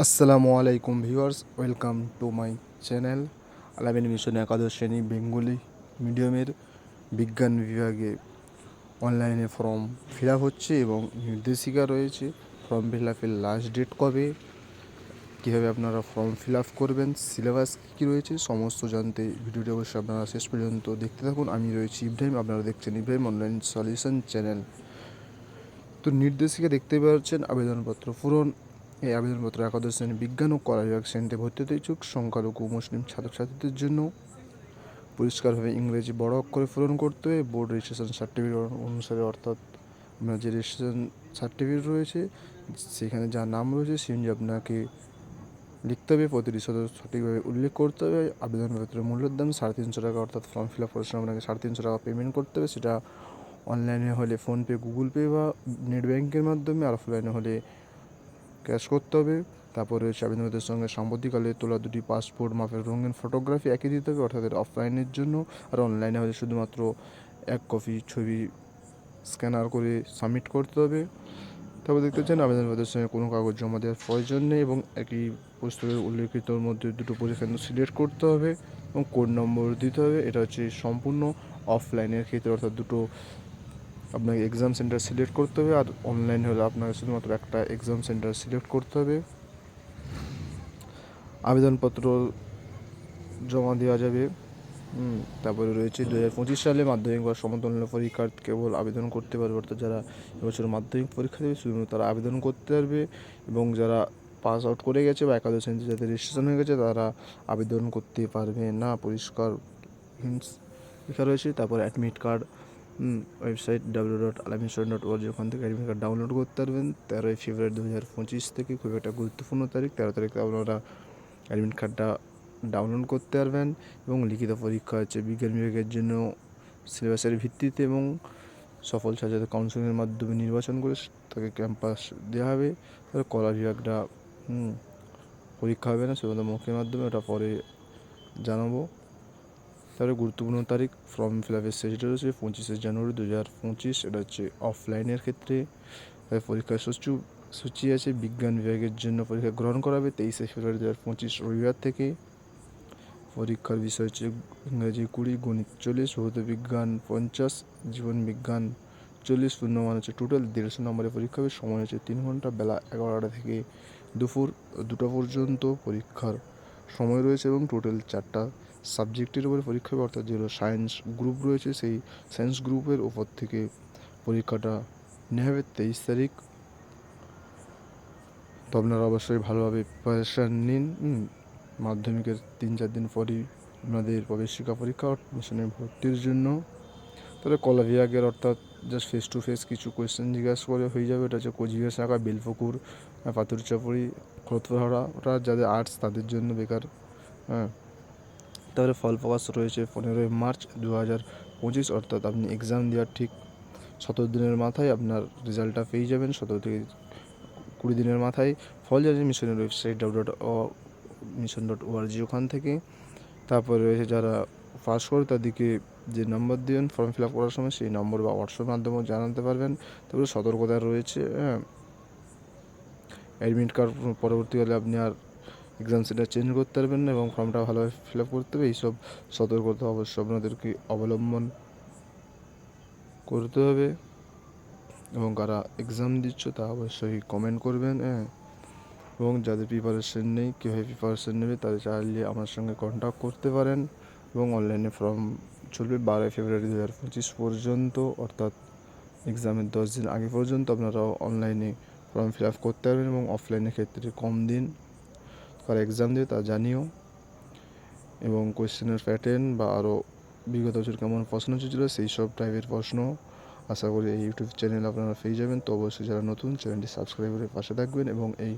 আসসালামু আলাইকুম viewers, welcome to my channel Al-Ameen mission একাদশ শ্রেণি, বেঙ্গলি মিডিয়ামের বিজ্ঞান বিভাগে অনলাইনে ফর্ম ফিল হচ্ছে এবং নির্দেশিকা রয়েছে। ফর্ম ফিল আপের লাস্ট ডেট কবে? কীভাবে আপনারা ফর্ম ফিল আপ করবেন? সিলেবাস কী রয়েছে? সমস্ত জানতে ভিডিওটি অবশ্যই আপনারা শেষ পর্যন্ত দেখতে থাকুন। আমি রয়েছি ইব্রাহিম, আপনারা দেখছেন ইব্রাহিম অনলাইন সলিউশন চ্যানেল তো নির্দেশিকা দেখতে পাচ্ছেন, আবেদনপত্র পূরণ এই আবেদনপত্র একাদশ শ্রেণি বিজ্ঞান ও কলা বিভাগ শ্রেণীতে ভর্তি হতে ইচ্ছুক, সংখ্যালঘু, মুসলিম ছাত্রছাত্রীদের জন্য পরিষ্কারভাবে ইংরেজি বড় অক্ষরে পূরণ করতে হবে বোর্ড রেজিস্ট্রেশন সার্টিফিকেট অনুসারে অর্থাৎ আপনার যে রেজিস্ট্রেশন সার্টিফিকেট রয়েছে, সেখানে যার নাম রয়েছে অনুযায়ী আপনাকে লিখতে হবে। প্রতিটি সদস্য সঠিকভাবে উল্লেখ করতে হবে। আবেদনপত্রের মূল্যের দাম সাড়ে তিনশো টাকা, অর্থাৎ ফর্ম ফিল আপ করার সময় আপনাকে সাড়ে তিনশো টাকা পেমেন্ট করতে হবে। সেটা অনলাইনে হলে ফোনপে গুগল পে বা নেট ব্যাঙ্কের মাধ্যমে, আর অফলাইনে হলে ক্যাশ করতে হবে। তারপরে আবেদনপত্রের সঙ্গে সাম্প্রতিককালে তোলা দুটি পাসপোর্ট মাপের রঙিন ফটোগ্রাফি একই দিতে হবে, অর্থাৎ অফলাইনের জন্য। আর অনলাইনে হলে শুধুমাত্র এক কপি ছবি স্ক্যানার করে সাবমিট করতে হবে। তারপর দেখতে চান আবেদনপত্রের সঙ্গে কোনো কাগজ জমা দেওয়ার প্রয়োজন নেই এবং একই পুস্তকের উল্লেখিতর মধ্যে দুটো পরীক্ষা সিলেক্ট করতে হবে এবং কোড নম্বর দিতে হবে। এটা হচ্ছে সম্পূর্ণ অফলাইনের ক্ষেত্রে, অর্থাৎ দুটো আপনাকে এক্সাম সেন্টার সিলেক্ট করতে হবে আর অনলাইন হলে আপনাকে শুধুমাত্র একটা এক্সাম সেন্টার সিলেক্ট করতে হবে। আবেদনপত্র জমা দেওয়া যাবে। তারপরে রয়েছে দু হাজার পঁচিশ সালে মাধ্যমিক বা সমতুল্য পরীক্ষার কেবল আবেদন করতে পারবে, অর্থাৎ যারা এবছর মাধ্যমিক পরীক্ষা দেবে শুধুমাত্র তারা আবেদন করতে পারবে এবং যারা পাস আউট করে গেছে বা একাদশ শ্রেণীতে যাদের রেজিস্ট্রেশন হয়ে গেছে তারা আবেদন করতে পারবে না, পরিষ্কার। হিন্টস লেখা রয়েছে। তারপর admit card website W dot আলামিশন dot org ওখান থেকে অ্যাডমিট কার্ড ডাউনলোড করতে পারবেন। তেরোই ফেব্রুয়ারি দু হাজার পঁচিশ থেকে খুব একটা গুরুত্বপূর্ণ তারিখ। তেরো তারিখে আপনারা অ্যাডমিট কার্ডটা ডাউনলোড করতে পারবেন এবং লিখিত পরীক্ষা হচ্ছে বিজ্ঞান বিভাগের জন্য সিলেবাসের ভিত্তিতে এবং সফল ছাত্রদের কাউন্সিলিংয়ের মাধ্যমে নির্বাচন করে তাকে ক্যাম্পাস দেওয়া হবে। তারপরে কলা বিভাগটা পরীক্ষা হবে না শুধুমাত্র মুখের মাধ্যমে ওটা পরে জানাব। তারপরে গুরুত্বপূর্ণ তারিখ ফর্ম ফিল আপের ডেট হচ্ছে পঁচিশে জানুয়ারি দু হাজার পঁচিশ, এটা হচ্ছে অফলাইনের ক্ষেত্রে। পরীক্ষার সূচি সূচি আছে, বিজ্ঞান বিভাগের জন্য পরীক্ষা গ্রহণ করা হবে, তেইশে ফেব্রুয়ারি দু হাজার পঁচিশ, রবিবার থেকে। পরীক্ষার বিষয় হচ্ছে ইংরাজি কুড়ি, গণিত চল্লিশ, ভৌত বিজ্ঞান পঞ্চাশ, জীবন বিজ্ঞান চল্লিশ, পূর্ণমান হচ্ছে টোটাল দেড়শো নম্বরের পরীক্ষা হবে, সময় হচ্ছে তিন ঘণ্টা, বেলা এগারোটা থেকে দুপুর দুটো পর্যন্ত পরীক্ষার সময় রয়েছে এবং টোটাল চারটা সাবজেক্টের উপরে পরীক্ষা হবে, অর্থাৎ যেগুলো সায়েন্স গ্রুপ রয়েছে, সেই সায়েন্স গ্রুপের ওপর থেকে পরীক্ষাটা নেওয়া হবে তেইশ তারিখ। তো আপনারা অবশ্যই ভালোভাবে প্রিপারেশান নিন। মাধ্যমিকের তিন চার দিন পরই আপনাদের প্রবেশিকা পরীক্ষা মিশনের ভর্তির জন্য। তাহলে কলা বিভাগের অর্থাৎ জাস্ট ফেস টু ফেস কিছু কোয়েশ্চেন জিজ্ঞাসা করে হয়ে যাবে। এটা হচ্ছে কোচবিহার শাখা, বেলপুকুর পাথরচাপড়ি খরতপাড়া ওটা যাদের আর্টস তাদের জন্য বেকার। হ্যাঁ। তারপরে ফল প্রকাশ রয়েছে পনেরোই মার্চ দু হাজার পঁচিশ, অর্থাৎ আপনি এক্সাম দেওয়ার ঠিক সতেরো দিনের মাথায় আপনার রেজাল্টটা পেয়ে যাবেন। সতেরো থেকে কুড়ি দিনের মাথায় ফল যাচ্ছে মিশনের website W dot mission dot ORG ওখান থেকে। তারপরে রয়েছে যারা পাস করে, তাদেরকে যে নম্বর দেবেন ফর্ম ফিল আপ করার সময় সেই নম্বর বা হোয়াটসঅ্যাপ মাধ্যমেও জানাতে পারবেন। তারপরে সতর্কতা রয়েছে অ্যাডমিট কার্ড পরবর্তীকালে আপনি আর এক্সাম সেন্টার চেঞ্জ করতে পারবেন না এবং ফর্মটা ভালোভাবে ফিল আপ করতে হবে। এইসব সতর্কতা অবশ্যই আপনাদেরকে অবলম্বন করতে হবে। এবং কারা এক্সাম দিচ্ছ তা অবশ্যই কমেন্ট করবেন হ্যাঁ। এবং যাদের প্রিপারেশন নেই, কীভাবে প্রিপারেশন নেবে তাদের চাইলে আমার সঙ্গে কন্ট্যাক্ট করতে পারেন। এবং অনলাইনে ফর্ম চলবে বারোই ফেব্রুয়ারি দু হাজার পঁচিশ পর্যন্ত, অর্থাৎ এক্সামের দশ দিন আগে পর্যন্ত আপনারা অনলাইনে ফর্ম ফিল আপ করতে পারবেন এবং অফলাইনের ক্ষেত্রে কম দিন। কারা এক্সাম দেবে তা জানিও। এবং কোয়েশ্চেনের প্যাটার্ন বা আরও বিগত বছর কেমন প্রশ্ন ছিল সেই সব টাইপের প্রশ্ন আশা করি এই ইউটিউব চ্যানেল আপনারা পেয়ে যাবেন। তো অবশ্যই যারা নতুন চ্যানেলটি সাবস্ক্রাইব করে পাশে থাকবেন এবং এই